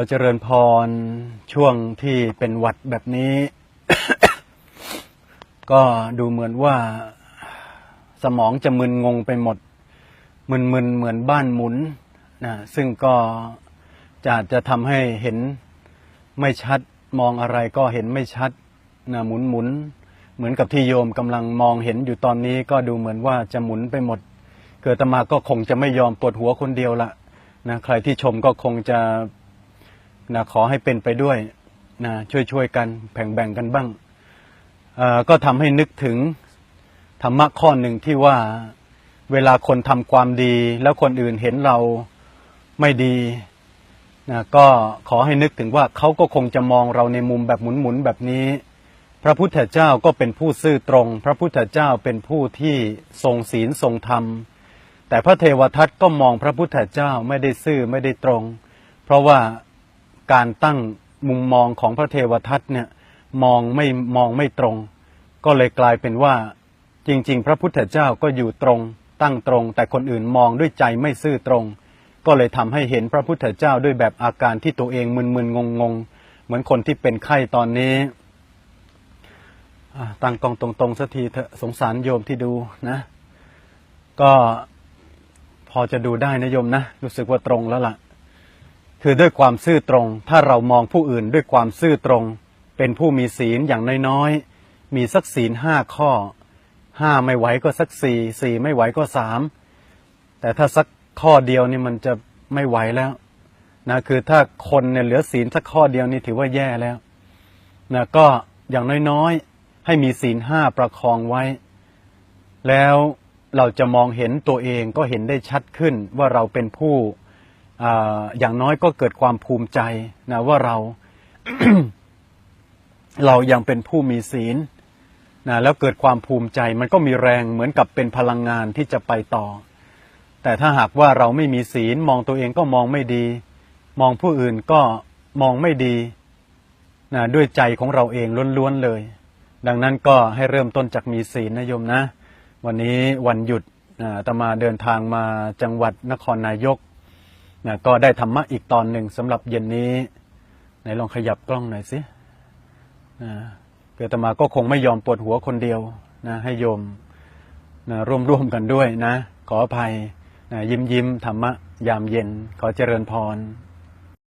เราเจริญพรช่วงที่เป็นหวัดแบบนี้ ก็ดูเหมือนว่าสมองจะมึนงงไปหมด มึนๆเหมือนบ้านหมุนนะซึ่งก็จะจะทำให้เห็นไม่ชัดมองอะไรก็เห็นไม่ชัดนะหมุนหมุนเหมือนกับที่โยมกำลังมองเห็นอยู่ตอนนี้ก็ดูเหมือนว่าจะหมุนไปหมด เกิดตมาก็คงจะไม่ยอมปวดหัวคนเดียวละนะใครที่ชมก็คงจะ นะขอให้เป็นไปด้วยนะช่วยๆกันแบ่งแบ่งกันบ้าง ก็ทำให้นึกถึงธรรมะข้อหนึ่งที่ว่าเวลาคนทำความดี แล้วคนอื่นเห็นเราไม่ดีนะก็ขอให้นึกถึงว่าเขาก็คงจะมองเราในมุมแบบหมุนๆแบบนี้ พระพุทธเจ้าก็เป็นผู้ซื่อตรง พระพุทธเจ้าเป็นผู้ที่ทรงศีลทรงธรรม แต่พระเทวทัตก็มองพระพุทธเจ้าไม่ได้ซื่อไม่ได้ตรง เพราะว่า การตั้งมุมมองของพระเทวทัตเนี่ยมองไม่มองไม่ตรง ก็เลยกลายเป็นว่าจริง ๆ พระพุทธเจ้าก็อยู่ตรง ตั้งตรง แต่คนอื่นมองด้วยใจไม่ซื่อตรง ก็เลยทำให้เห็นพระพุทธเจ้าด้วยแบบอาการที่ตัวเองมึนๆงงๆ เหมือนคนที่เป็นไข้ตอนนี้ตั้งกองตรงๆสักทีเถอะสงสารโยมที่ดูนะ ก็พอจะดูได้นะโยมนะ รู้สึกว่าตรงแล้วล่ะ คือด้วยความซื่อตรง ถ้าเรามองผู้อื่นด้วยความซื่อตรง เป็นผู้มีศีลอย่างน้อยๆ มีสักศีลห้าข้อห้าไม่ไหวก็สักสี่สี่ไม่ไหวก็สามแต่ถ้าสักข้อเดียวนี่มันจะไม่ไหวแล้วนะคือถ้าคนเนี่ยเหลือศีลสักข้อเดียวนี่ถือว่าแย่แล้วนะก็อย่างน้อยๆ ให้มีศีลห้าประคองไว้ แล้วเราจะมองเห็นตัวเองก็เห็นได้ชัดขึ้นว่าเราเป็นผู้ อย่างน้อยก็เกิดความภูมิใจนะว่าเรา เรายังเป็นผู้มีศีลนะแล้วเกิดความภูมิใจมันก็มีแรงเหมือนกับเป็นพลังงานที่จะไปต่อ แต่ถ้าหากว่าเราไม่มีศีลมองตัวเองก็มองไม่ดี มองผู้อื่นก็มองไม่ดีนะด้วยใจของเราเองล้วนๆเลย ดังนั้นก็ให้เริ่มต้นจากมีศีลนะโยมนะ วันนี้วันหยุดนะตมาเดินทางมาจังหวัดนครนายก นะก็ได้ธรรมะอีกตอนหนึ่งสำหรับเย็นนี้ไหนลองขยับกล้องหน่อยสินะเกิดตมาก็คงไม่ยอมปวดหัวคนเดียวนะให้โยมนะร่วมร่วมกันด้วยนะ ขออภัยนะยิ้มยิ้มธรรมะยามเย็น ขอเจริญพร